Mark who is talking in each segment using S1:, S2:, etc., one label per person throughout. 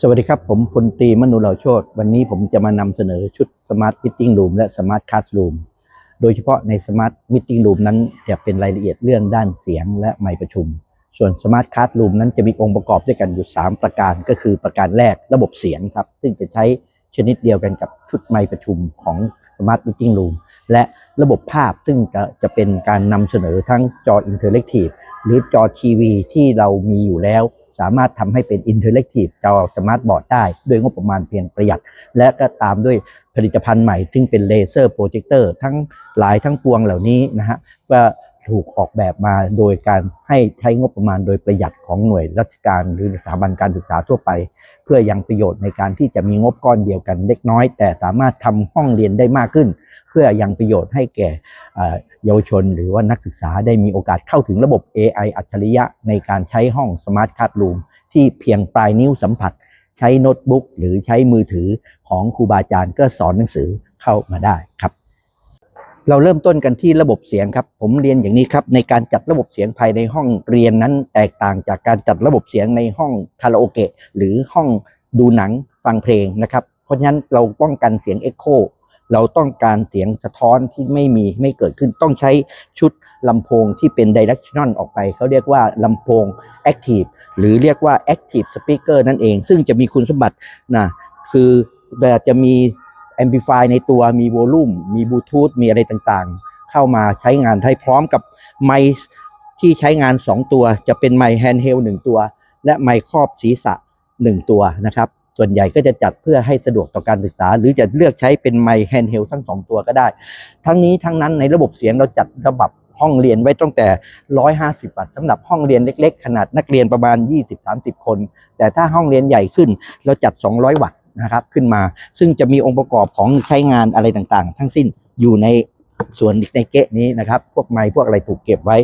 S1: สวัสดีครับ ผมพลตีมนุเหล่าโชตวันนี้ผมจะมานำเสนอชุดสมาร์ทมิ e รูมและสมาร์ทค a าส r ูมโดยเฉพาะในสมาร์ทมิ e รูมนั้นจะเป็นรายละเอียดเรื่องด้านเสียงและไมค์ประชุม ส่วนสมาร์ทค a าส r ูมนั้นจะมีองค์ประกอบด้วยกันอยู่ 3 ประการ ก็คือประการแรกระบบเสียงครับ ซึ่งจะใช้ชนิดเดียวกันกับชุดไมค์ประชุมของสมาร์ทมิ e รูมและระบบภาพซึ่งจะจะเป็นการนำเสนอทั้งจออินเทอร์แอคทีฟหรือจอทีวีที่เรามีอยู่แล้ว สามารถทำให้เป็นอินเทอร์แอคทีฟจอสมาร์ทบอร์ดได้ ด้วยงบประมาณเพียงประหยัด และก็ตามด้วยผลิตภัณฑ์ใหม่ ซึ่งเป็นเลเซอร์โปรเจคเตอร์ทั้งหลายทั้งปวงเหล่านี้นะฮะก็ถูกออกแบบมาโดยการให้ใช้งบประมาณโดยประหยัดของหน่วยราชการ หรือสถาบันการศึกษาทั่วไป เพื่อยังประโยชน์ในการที่จะมีงบก้อนเดียวกันเล็กน้อย แต่สามารถทำห้องเรียนได้มากขึ้น พื่อยังประโยชน์ให้แก่เยาวชน หรือว่านักศึกษาได้มีโอกาสเข้าถึงระบบ AI อัจฉริยะในการใช้ห้องสมาร์ทค a า s รูมที่เพียงปลายนิ้วสัมผัส ใช้โน้ตบุ๊กหรือใช้มือถือของครูบาอาจารย์ก็สอนหนังสือเข้ามาได้ครับ เราเริ่มต้นกันที่ระบบเสียงครับ ผมเรียนอย่างนี้ครับ ในการจัดระบบเสียงภายในห้องเรียนนั้น แตกต่างจากการจัดระบบเสียงในห้องคาราโอเกะหรือห้องดูหนังฟังเพลงนะครับเพราะฉะนั้นเราป้องกันเสียงเอ็กโค เราต้องการเสียงสะท้อนที่ไม่มีไม่เกิดขึ้นต้องใช้ชุดลำโพงที่เป็น directional ออกไป เขาเรียกว่าลำโพง active หรือเรียกว่า active speaker นั่นเอง ซึ่งจะมีคุณสมบัตินะคือจะมี amplify ในตัวมีวอลลุ่มมีบลูทูธมีอะไรต่างๆ เข้ามาใช้งานให้พร้อมกับไมค์ที่ใช้งาน 2 ตัว จะเป็นไมค์แฮนด์เฮลหนึ่งตัว และไมค์ครอบศีรษะ 1 ตัวนะครับ ส่วนใหญ่ก็จะจัดเพื่อให้สะดวกต่อการศึกษา หรือจะเลือกใช้เป็นไมค์แฮนด์เฮลทั้ง2ตัวก็ได้ ทั้งนี้ทั้งนั้นในระบบเสียงเราจัดระบบห้องเรียนไว้ตั้งแต่ 150 วัตต์สำหรับห้องเรียนเล็ก ๆ ขนาดนักเรียนประมาณ 20-30 คน แต่ถ้าห้องเรียนใหญ่ขึ้นเราจัด 200 วัตต์นะครับขึ้นมา ซึ่งจะมีองค์ประกอบของใช้งานอะไรต่างๆ ทั้งสิ้นอยู่ในส่วนในเกะนี้นะครับ พวกไม้พวกอะไรถูกเก็บไว้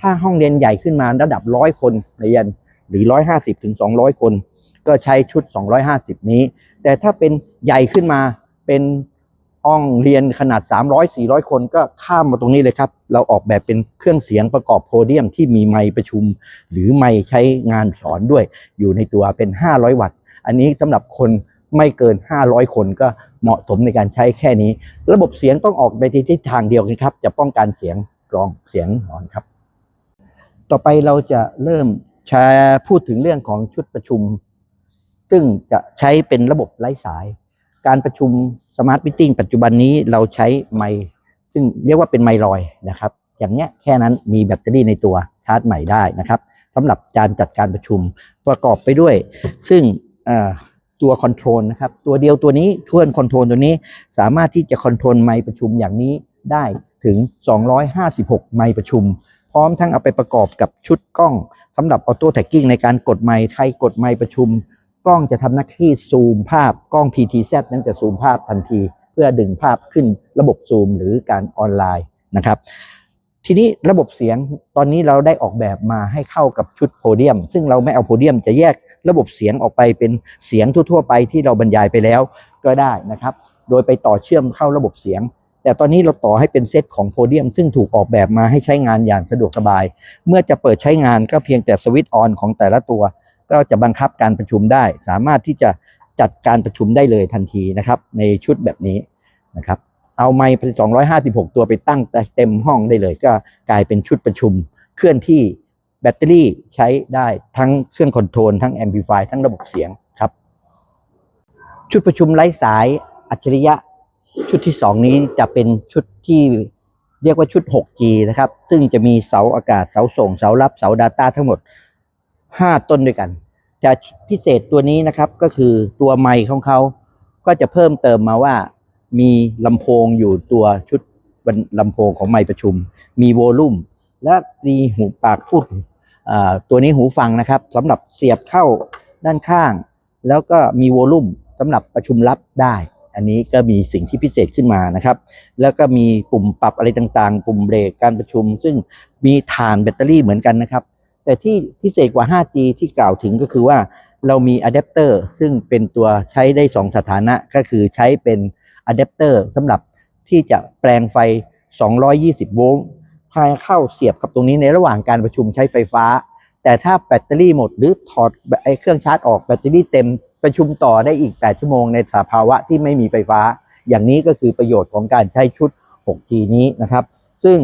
S1: ถ้าห้องเรียนใหญ่ขึ้นมาระดับร้อยคนเรียนหรือ 150ถึง200 คน ก็ใช้ชุด 250 นี้ แต่ถ้าเป็นใหญ่ขึ้นมาเป็นห้องเรียนขนาด 300 400 คนก็ข้ามมาตรงนี้เลยครับ เราออกแบบเป็นเครื่องเสียงประกอบโพเดียมที่มีไมค์ประชุม หรือไมค์ใช้งานสอนด้วย อยู่ในตัวเป็น 500 วัตต์ อันนี้สำหรับคนไม่เกิน 500 คนก็เหมาะสมในการใช้แค่นี้ ระบบเสียงต้องออกไปในทิศทางเดียวกันครับ จะป้องกันเสียงกรองเสียงหอนครับ ต่อไปเราจะเริ่มแชร์พูดถึงเรื่องของชุดประชุม ซึ่งจะใช้เป็นระบบไร้สาย การประชุมสมาร์ทมิ팅ปัจจุบันนี้เราใช้ไมค์ซึ่งเรียกว่าเป็นไมค์ลอยนะครับ อย่างเนี้ยแค่นั้นมีแบตเตอรี่ในตัวชาร์จใหม่ได้นะครับสำหรับการจัดการประชุมประกอบไปด้วย ซึ่งตัวคอนโทรลนะครับตัวเดียวตัวนี้เคลื่อนคอนโทรลตัวนี้สามารถที่จะคอนโทรลไมค์ประชุมอย่างนี้ได้ถึง 256 ไมค์ประชุม พร้อมทั้งเอาไปประกอบกับชุดกล้องสำหรับออโต้แท็กกิ้งในการกดไมค์ใครกดไมค์ประชุม กล้องจะทำหน้าที่ซูมภาพกล้อง PTZ นั้นจะซูมภาพทันที เพื่อดึงภาพขึ้นระบบซูมหรือการออนไลน์นะครับ ทีนี้ระบบเสียงตอนนี้เราได้ออกแบบมาให้เข้ากับชุดโพเดียม ซึ่งเราไม่เอาโพเดียมจะแยกระบบเสียงออกไปเป็นเสียงทั่วๆ ไปที่เราบรรยายไปแล้วก็ได้นะครับ โดยไปต่อเชื่อมเข้าระบบเสียง แต่ตอนนี้เราต่อให้เป็นเซตของโพเดียม ซึ่งถูกออกแบบมาให้ใช้งานอย่างสะดวกสบาย เมื่อจะเปิดใช้งานก็เพียงแต่สวิตช์ออนของแต่ละตัว ก็จะบังคับการประชุมได้ สามารถที่จะจัดการประชุมได้เลยทันทีนะครับ ในชุดแบบนี้นะครับ เอาไมค์ไป256 ตัวไปตั้งเต็มห้องได้เลย ก็กลายเป็นชุดประชุมเคลื่อนที่แบตเตอรี่ใช้ได้ทั้งเครื่องคอนโทรลทั้งแอมพลิฟายทั้งระบบเสียงครับ ชุดประชุมไร้สายอัจฉริยะชุดที่ 2 นี้จะเป็นชุดที่เรียกว่าชุด 6G นะครับ ซึ่งจะมีเสาอากาศเสาส่งเสารับเสา Data ทั้งหมด 5ต้นด้วยกัน จะพิเศษตัวนี้นะครับก็คือตัวไมค์ของเขาก็จะเพิ่มเติมมาว่า มีลำโพงอยู่ตัวชุดลำโพงของไมค์ประชุม มีโวลูมและมีหูปากพูดอ่าตัวนี้หูฟังนะครับสำหรับเสียบเข้าด้านข้าง แล้วก็มีโวลูมสำหรับประชุมลับได้ อันนี้ก็มีสิ่งที่พิเศษขึ้นมานะครับ แล้วก็มีปุ่มปรับอะไรต่างๆ ปุ่มเบรกการประชุม ซึ่งมีฐานแบตเตอรี่เหมือนกันนะครับ แต่ที่พิเศษกว่า 5G ที่กล่าวถึงก็คือว่าเรามีอะแดปเตอร์ซึ่งเป็นตัวใช้ได้ 2 สถานะก็คือใช้เป็นอะแดปเตอร์สำหรับที่จะแปลงไฟ 220 โวลต์พาเข้าเสียบกับตรงนี้ในระหว่างการประชุมใช้ไฟฟ้า แต่ถ้าแบตเตอรี่หมดหรือถอดไอ้เครื่องชาร์จออกแบตเตอรี่เต็มประชุมต่อได้อีก 8 ชั่วโมงในสภาวะที่ไม่มีไฟฟ้า อย่างนี้ก็คือประโยชน์ของการใช้ชุด 6G นี้นะครับ ซึ่ง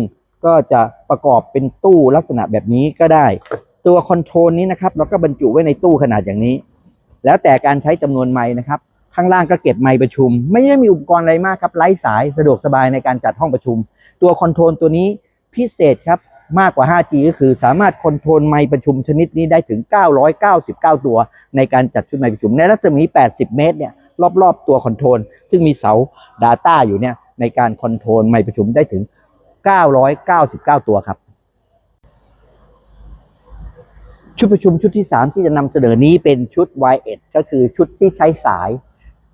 S1: ก็จะประกอบเป็นตู้ลักษณะแบบนี้ก็ได้ ตัวคอนโทรลนี้นะครับเราก็บรรจุไว้ในตู้ขนาดอย่างนี้ แล้วแต่การใช้จำนวนไม้นะครับ ข้างล่างก็เก็บไม้ประชุม ไม่ได้มีอุปกรณ์อะไรมากครับไร้สายสะดวกสบายในการจัดห้องประชุม ตัวคอนโทรลตัวนี้พิเศษครับมากกว่า 5G ก็คือสามารถคอนโทรลไมค์ประชุมชนิดนี้ได้ถึง 999 ตัว ในการจัดชุดไมค์ประชุมในรัศมี 80 เมตรเนี่ยรอบๆตัวคอนโทรลซึ่งมีเสา Data อยู่เนี่ยในการคอนโทรลไมค์ประชุมได้ถึง 999 ตัวครับ ชุดประชุมชุดที่ 3 ที่จะนำเสนอนี้เป็นชุด Y1 ก็คือชุดที่ใช้สาย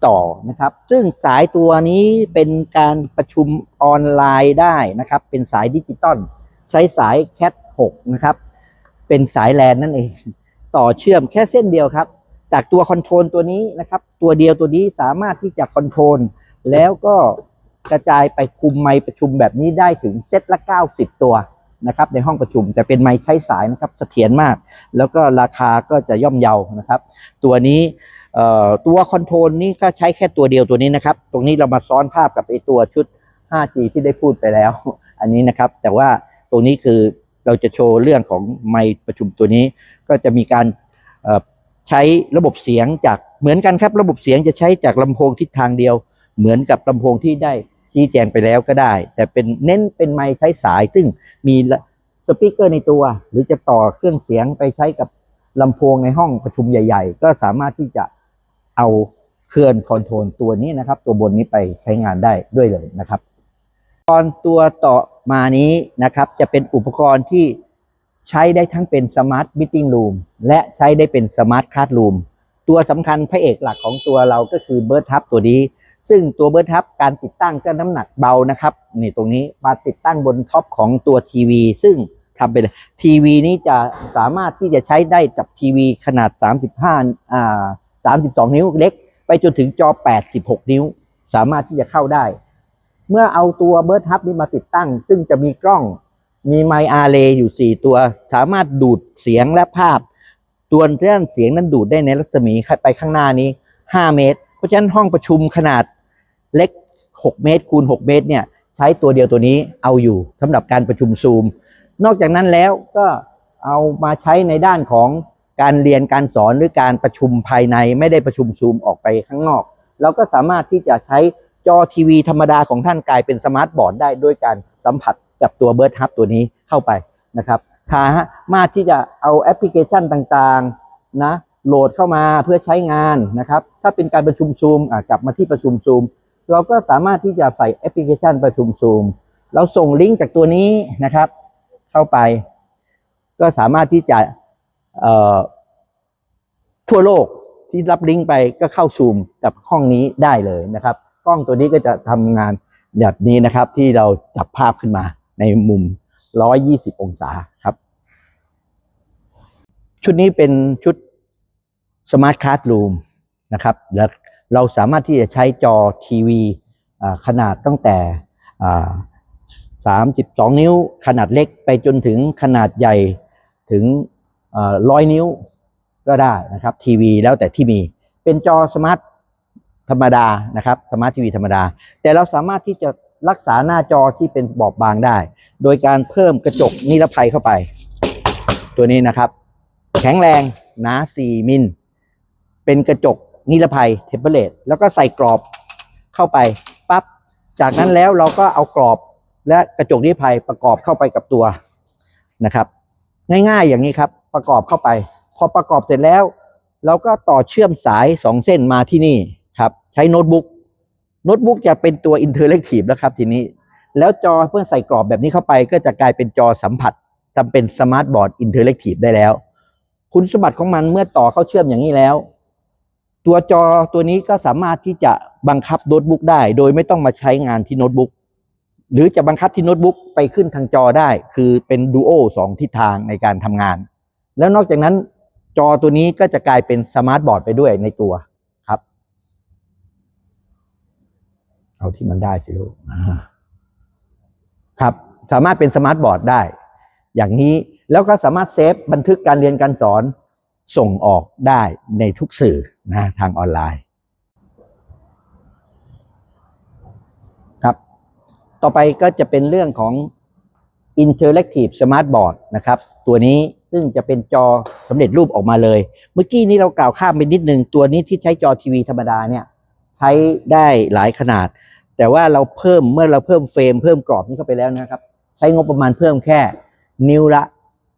S1: ต่อนะครับ ซึ่งสายตัวนี้เป็นการประชุมออนไลน์ได้นะครับ เป็นสายดิจิตอลใช้สาย Cat 6นะครับ เป็นสายแลนนั่นเอง ต่อเชื่อมแค่เส้นเดียวครับ จากตัวคอนโทรลตัวนี้นะครับ ตัวเดียวตัวนี้สามารถที่จะคอนโทรลแล้วก็ กระจายไปคุมไมค์ประชุมแบบนี้ได้ถึงเซตละ 90 ตัวนะครับในห้องประชุมแต่เป็นไมค์ใช้สายนะครับเสถียรมาก แล้วก็ราคาก็จะย่อมเยานะครับ ตัวนี้เอ่อตัวคอนโทรลนี้ก็ใช้แค่ตัวเดียวตัวนี้นะครับ ตรงนี้เรามาซ้อนภาพกับไอตัวชุด 5G ที่ได้พูดไปแล้ว อันนี้นะครับ แต่ว่าตรงนี้คือเราจะโชว์เรื่องของไมค์ประชุมตัวนี้ ก็จะมีการใช้ระบบเสียงจากเหมือนกันครับ ระบบเสียงจะใช้จากลำโพงทิศทางเดียว เหมือนกับลำโพงที่ได้ ชี้แจงไปแล้วก็ได้ แต่เป็นเน้นเป็นไมค์ใช้สาย ซึ่งมีสปีกเกอร์ในตัว หรือจะต่อเครื่องเสียงไปใช้กับลำโพงในห้องประชุมใหญ่ ๆ ก็สามารถที่จะเอาเครื่องคอนโทรลตัวนี้นะครับ ตัวบนนี้ไปใช้งานได้ด้วยเลยนะครับตอุปกรณ์ตัวต่อมานี้นะครับ จะเป็นอุปกรณ์ที่ใช้ได้ทั้งเป็นสมาร์ทมิ e รูมและใช้ได้เป็นสมาร์ทค a า d รูมตัวสำคัญพระเอกหลักของตัวเราก็คือเบิร์ t ทับตัวนี้ ซึ่งตัวเบิร์ทับการติดตั้งก็น้ำหนักเบานะครับนี่ตรงนี้มาติดตั้งบนท็อปของตัวทีวี ซึ่งทำไปเลยทีวีนี้จะสามารถที่จะใช้ได้กับทีวีขนาด 35อ่า32 นิ้วเล็ก ไปจนถึงจอ 86 นิ้ว สามารถที่จะเข้าได้ เมื่อเอาตัวเบิร์ทับนี้มาติดตั้ง ซึ่งจะมีกล้องมีไมอาร์เรย์อยู่ 4 ตัว สามารถดูดเสียงและภาพ ตัวด้านเสียงนั้นดูดได้ในรัศมีไปข้างหน้านี้ 5 เมตร เพราะฉะนั้นห้องประชุมขนาด เล็ก 6 เมตรคูณ 6 เมตรเนี่ยใช้ตัวเดียวตัวนี้เอาอยู่สำหรับการประชุมซูม นอกจากนั้นแล้วก็เอามาใช้ในด้านของการเรียนการสอนหรือการประชุมภายในไม่ได้ประชุมซูมออกไปข้างนอก เราก็สามารถที่จะใช้จอทีวีธรรมดาของท่านกลายเป็นสมาร์ทบอร์ดได้ด้วยการสัมผัสกับตัวเบิร์ t ฮับตัวนี้เข้าไปนะครับสามารถที่จะเอาแอปพลิเคชันต่างๆนะโหลดเข้ามาเพื่อใช้งานนะครับ ถ้าเป็นการประชุมซูมกลับมาที่ประชุมซูม เราก็สามารถที่จะใส่แอปพลิเคชันประชุมซูมเราส่งลิงก์จากตัวนี้นะครับ เข้าไป ก็สามารถที่จะทั่วโลกที่รับลิงก์ไปก็เข้าซูมกับห้องนี้ได้เลยนะครับ กล้องตัวนี้ก็จะทำงานแบบนี้นะครับ ที่เราจับภาพขึ้นมาในมุม 120 องศาครับ ชุดนี้เป็นชุด Smart Card Room นะครับ แล้ว เราสามารถที่จะใช้จอทีวีขนาดตั้งแต่ 32 นิ้วขนาดเล็กไปจนถึงขนาดใหญ่ถึงร้อยนิ้วก็ได้นะครับทีวีแล้วแต่ที่มีเป็นจอสมาร์ทธรรมดานะครับสมาร์ททีวีธรรมดา แต่เราสามารถที่จะรักษาหน้าจอที่เป็นบอบบางได้ โดยการเพิ่มกระจกนิรภัยเข้าไป ตัวนี้นะครับ แข็งแรงหนา 4 มิล เป็นกระจก นิรภัยเทมเปเลตแล้วก็ใส่กรอบเข้าไปปั๊บจากนั้นแล้วเราก็เอากรอบและกระจกนิรภัยประกอบเข้าไปกับตัวนะครับ ง่ายๆอย่างนี้ครับ ประกอบเข้าไป พอประกอบเสร็จแล้ว เราก็ต่อเชื่อมสาย2เส้นมาที่นี่ครับ ใช้โน้ตบุ๊กโน้ตบุ๊กจะเป็นตัวอินเทอร์แอคทีฟแล้วครับทีนี้ แล้วจอเพื่อใส่กรอบแบบนี้เข้าไป ก็จะกลายเป็นจอสัมผัสทำเป็นสมาร์ทบอร์ดอินเทอร์แอคทีฟได้แล้ว คุณสมบัติของมันเมื่อต่อเข้าเชื่อมอย่างนี้แล้ว ตัวจอตัวนี้ก็สามารถที่จะบังคับโน้ตบุ๊กได้ โดยไม่ต้องมาใช้งานที่โน้ตบุ๊กหรือจะบังคับที่โน้ตบุ๊กไปขึ้นทางจอได้ คือเป็นดูโอสองทิศทางในการทำงาน แล้วนอกจากนั้นจอตัวนี้ก็จะกลายเป็นสมาร์ทบอร์ดไปด้วยในตัวครับ เอาที่มันได้สิลูกครับ สามารถเป็นสมาร์ทบอร์ดได้ อย่างนี้แล้วก็สามารถเซฟบันทึกการเรียนการสอน ส่งออกได้ในทุกสื่อนะทางออนไลน์ครับ ต่อไปก็จะเป็นเรื่องของ Interactive Smart Board นะครับ ตัวนี้ซึ่งจะเป็นจอสำเร็จรูปออกมาเลย เมื่อกี้นี้เรากล่าวข้ามไปนิดนึง ตัวนี้ที่ใช้จอทีวีธรรมดาเนี่ย ใช้ได้หลายขนาด แต่ว่าเราเพิ่มเมื่อเราเพิ่มเฟรมเพิ่มกรอบนี้เข้าไปแล้วนะครับ ใช้งบประมาณเพิ่มแค่นิ้วละ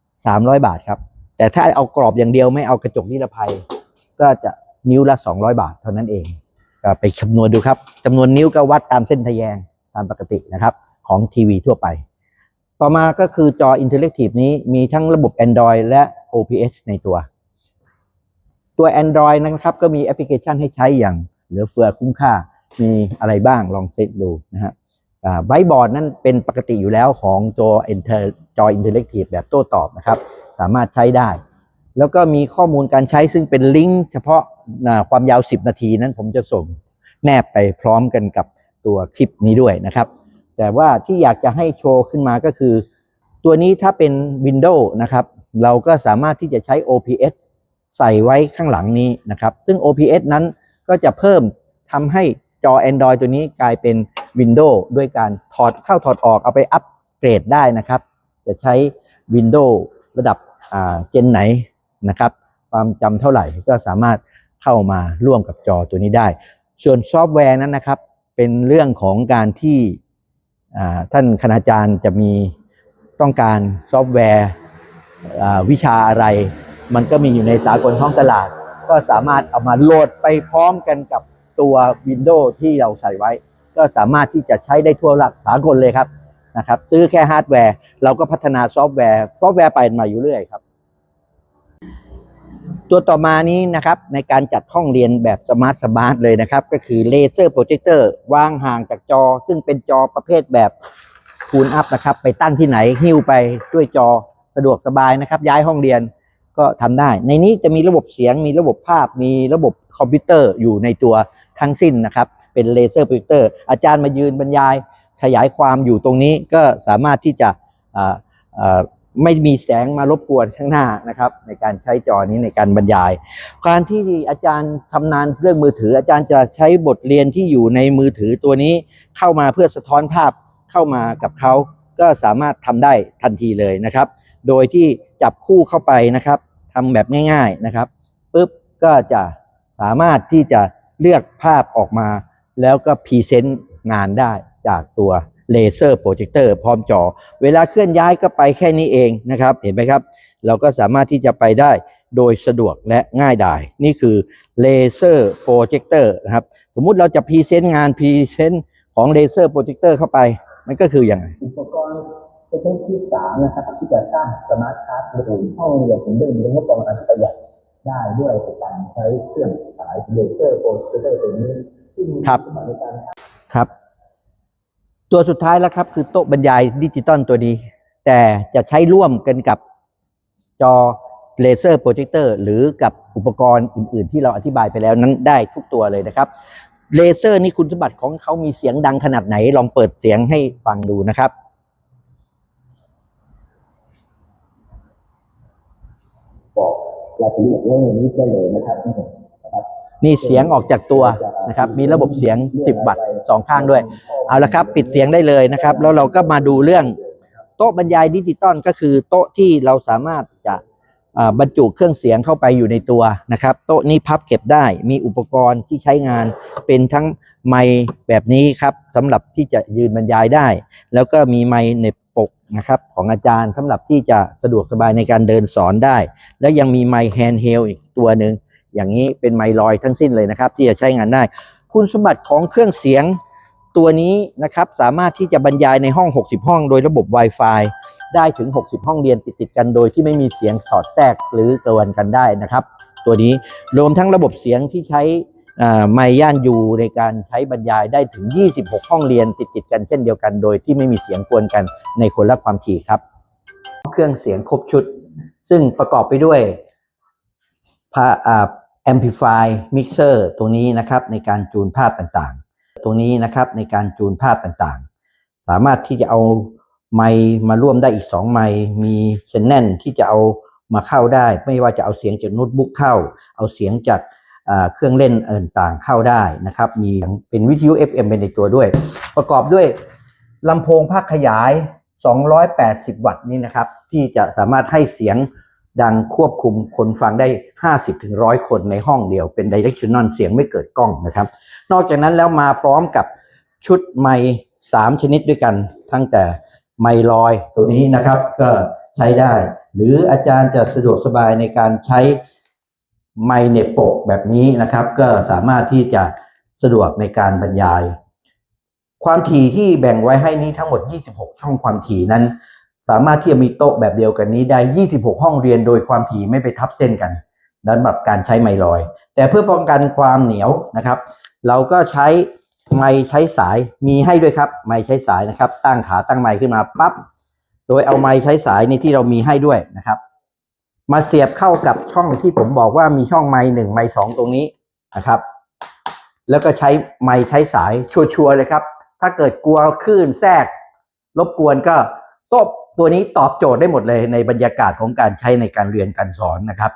S1: 300 บาทครับ แต่ถ้าเอากรอบอย่างเดียวไม่เอากระจกนิรภัย ก็จะนิ้วละ 200 บาทเท่านั้นเองก็ไปคำนวณดูครับจำนวนนิ้วก็วัดตามเส้นทะแยงตามปกตินะครับ ของทีวีทั่วไป ต่อมาก็คือจออินเทอร์แอคทีฟนี้มีทั้งระบบ Android และ OPS ในตัว ตัว Android นะครับ ก็มีแอปพลิเคชันให้ใช้อย่างเหลือเฟือคุ้มค่ามีอะไรบ้างลองเช็คดูนะฮะไบบอร์ดนั่นเป็นปกติอยู่แล้วของจอ Inter จออินเทอร์แอคทีฟแบบโต้ตอบนะครับ สามารถใช้ได้ แล้วก็มีข้อมูลการใช้ซึ่งเป็นลิงก์เฉพาะความยาว 10 นาทีนั้นผมจะส่งแนบไปพร้อมกันกับตัวคลิปนี้ด้วยนะครับ แต่ว่าที่อยากจะให้โชว์ขึ้นมาก็คือ ตัวนี้ถ้าเป็น Windows นะครับ เราก็สามารถที่จะใช้ OPS ใส่ไว้ข้างหลังนี้นะครับ ซึ่ง OPS นั้นก็จะเพิ่มทำให้จอ Android ตัวนี้กลายเป็น Windows ด้วยการถอดเข้าถอดออกเอาไปอัปเกรดได้นะครับ จะใช้ Windows ระดับ เจนไหนนะครับความจำเท่าไหร่ก็สามารถเข้ามาร่วมกับจอตัวนี้ได้ ส่วนซอฟต์แวร์นั้นนะครับ เป็นเรื่องของการที่ท่านคณาจารย์จะมีต้องการซอฟต์แวร์วิชาอะไร มันก็มีอยู่ในสากลท้องตลาด ก็สามารถเอามาโหลดไปพร้อมกันกับตัว Windows ที่เราใส่ไว้ ก็สามารถที่จะใช้ได้ทั่วหลักสากลเลยครับ นะครับ ซื้อแค่ฮาร์ดแวร์ เราก็พัฒนาซอฟต์แวร์ซอฟต์แวร์ไปมาอยู่เรื่อยครับ ตัวต่อมานี้นะครับในการจัดห้องเรียนแบบสมาร์ทสมาร์ทเลยนะครับ ก็คือเลเซอร์โปรเจคเตอร์วางห่างจากจอ ซึ่งเป็นจอประเภทแบบคูณอัพนะครับ ไปตั้งที่ไหนหิ้วไปด้วยจอสะดวกสบายนะครับ ย้ายห้องเรียนก็ทำได้ ในนี้จะมีระบบเสียงมีระบบภาพ มีระบบคอมพิวเตอร์อยู่ในตัวทั้งสิ้นนะครับ เป็นเลเซอร์โปรเจคเตอร์อาจารย์มายืนบรรยาย ขยายความอยู่ตรงนี้ก็สามารถที่จะไม่มีแสงมารบกวนข้างหน้านะครับ ในการใช้จอนี้ในการบรรยาย การที่อาจารย์ทำนานเรื่องมือถือ อาจารย์จะใช้บทเรียนที่อยู่ในมือถือตัวนี้เข้ามาเพื่อสะท้อนภาพเข้ามากับเขาก็สามารถทำได้ทันทีเลยนะครับ โดยที่จับคู่เข้าไปนะครับทำแบบง่าย ๆนะครับปุ๊บก็จะสามารถที่จะเลือกภาพออกมา แล้วก็พรีเซนต์งานได้ จากตัวเลเซอร์โปรเจคเตอร์พร้อมจอ เวลาเคลื่อนย้ายก็ไปแค่นี้เองนะครับ เห็นไหมครับ เราก็สามารถที่จะไปได้โดยสะดวกและง่ายดาย นี่คือเลเซอร์โปรเจคเตอร์นะครับ สมมุติเราจะพรีเซนต์งานพรีเซนต์ของเลเซอร์โปรเจคเตอร์เข้าไป มันก็คืออย่างไร
S2: อุปกรณ์ประเภทที่สามนะครับที่จะสร้างสมาร์ทคลาสรูมห้องเรียนผมเดินเป็นงบประมาณประหยัดได้ด้วยการใช้เครื่องสายเลเซอร์โปรเจคเตอร์ตัวนี้ที่มี
S1: ครับ
S2: สมรรถในการ
S1: ครับ ตัวสุดท้ายแล้วครับ คือโต๊ะบรรยายดิจิตอลตัวนี้ แต่จะใช้ร่วมกันกับจอเลเซอร์โปรเจคเตอร์หรือกับอุปกรณ์อื่น ๆ ที่เราอธิบายไปแล้วนั้นได้ทุกตัวเลยนะครับเลเซอร์นี่คุณสมบัติของเขามีเสียงดังขนาดไหน ลองเปิดเสียงให้ฟังดูนะครับ
S2: บอกรายละเอียดเรื่องนี้ได้เลยนะครับนี่
S1: เสียงออกจากตัวนะครับ มีระบบเสียง 10 วัตต์สองข้างด้วย เอาละครับ ปิดเสียงได้เลยนะครับ แล้วเราก็มาดูเรื่องโต๊ะบรรยายดิจิตอลก็คือโต๊ะที่เราสามารถจะบรรจุเครื่องเสียงเข้าไปอยู่ในตัวนะครับ โต๊ะนี้พับเก็บได้มีอุปกรณ์ที่ใช้งานเป็นทั้งไมค์แบบนี้ครับสำหรับที่จะยืนบรรยายได้ แล้วก็มีไมค์เน็บปกนะครับของอาจารย์สำหรับที่จะสะดวกสบายในการเดินสอนได้ แล้วยังมีไมค์แฮนด์เฮลอีกตัวหนึ่งอย่างนี้เป็นไมค์ลอยทั้งสิ้นเลยนะครับ ที่จะใช้งานได้ คุณสมบัติของเครื่องเสียง ตัวนี้นะครับสามารถที่จะบรรยายในห้อง 60 ห้อง โดยระบบ Wi-Fi ได้ถึง 60 ห้องเรียนติดๆกันโดยที่ไม่มีเสียงสอดแทรกหรือกวนกันได้นะครับ ตัวนี้รวมทั้งระบบเสียงที่ใช้ไมย่านยูในการใช้บรรยายได้ถึง 26 ห้องเรียนติดๆกันเช่นเดียวกัน โดยที่ไม่มีเสียงกวนกันในคนละความถี่ครับ เครื่องเสียงครบชุด ซึ่งประกอบไปด้วยพาอ่า amplify mixer ตรงนี้นะครับในการจูนภาพต่าง ตรงนี้นะครับในการจูนภาพต่างๆ สามารถที่จะเอาไมค์มาร่วมได้อีก 2 ไมค์มีเชนแนนที่จะเอามาเข้าได้ ไม่ว่าจะเอาเสียงจากโน้ตบุ๊กเข้า เอาเสียงจากเครื่องเล่นอื่นต่างเข้าได้นะครับ มีเป็นวิทยุ FM เป็นในตัวด้วย ประกอบด้วยลำโพงภาคขยาย 280 วัตต์นี่นะครับ ที่จะสามารถให้เสียง ดังควบคุมคนฟังได้ 50-100 คนในห้องเดียวเป็น directional เสียงไม่เกิดกล้องนะครับ นอกจากนั้นแล้วมาพร้อมกับชุดไมค์สามชนิดด้วยกัน ทั้งแต่ไมค์ลอยตัวนี้นะครับ ก็ใช้ได้ หรืออาจารย์จะสะดวกสบายในการใช้ไมค์เน็บปกแบบนี้นะครับ ก็สามารถที่จะสะดวกในการบรรยาย ความถี่ที่แบ่งไว้ให้นี้ทั้งหมด 26 ช่องความถี่นั้น สามารถที่จะมีโต๊ะแบบเดียวกันนี้ได้ 26 ห้องเรียนโดยความถี่ไม่ไปทับเส้นกันสำหรับการใช้ไมลอย แต่เพื่อป้องกันความเหนียวนะครับ เราก็ใช้ไม้ใช้สายมีให้ด้วยครับ ไม้ใช้สายนะครับ ตั้งขาตั้งไม้ขึ้นมาปั๊บโดยเอาไม้ใช้สายในที่เรามีให้ด้วยนะครับ มาเสียบเข้ากับช่องที่ผมบอกว่ามีช่องไม้หนึ่งไม้สองตรงนี้นะครับ แล้วก็ใช้ไม้ใช้สายชัวร์ๆเลยครับ ถ้าเกิดกลัวคลื่นแทรกรบกวนก็โต๊ะ ตัวนี้ตอบโจทย์ได้หมดเลยในบรรยากาศของการใช้ในการเรียนการสอนนะครับ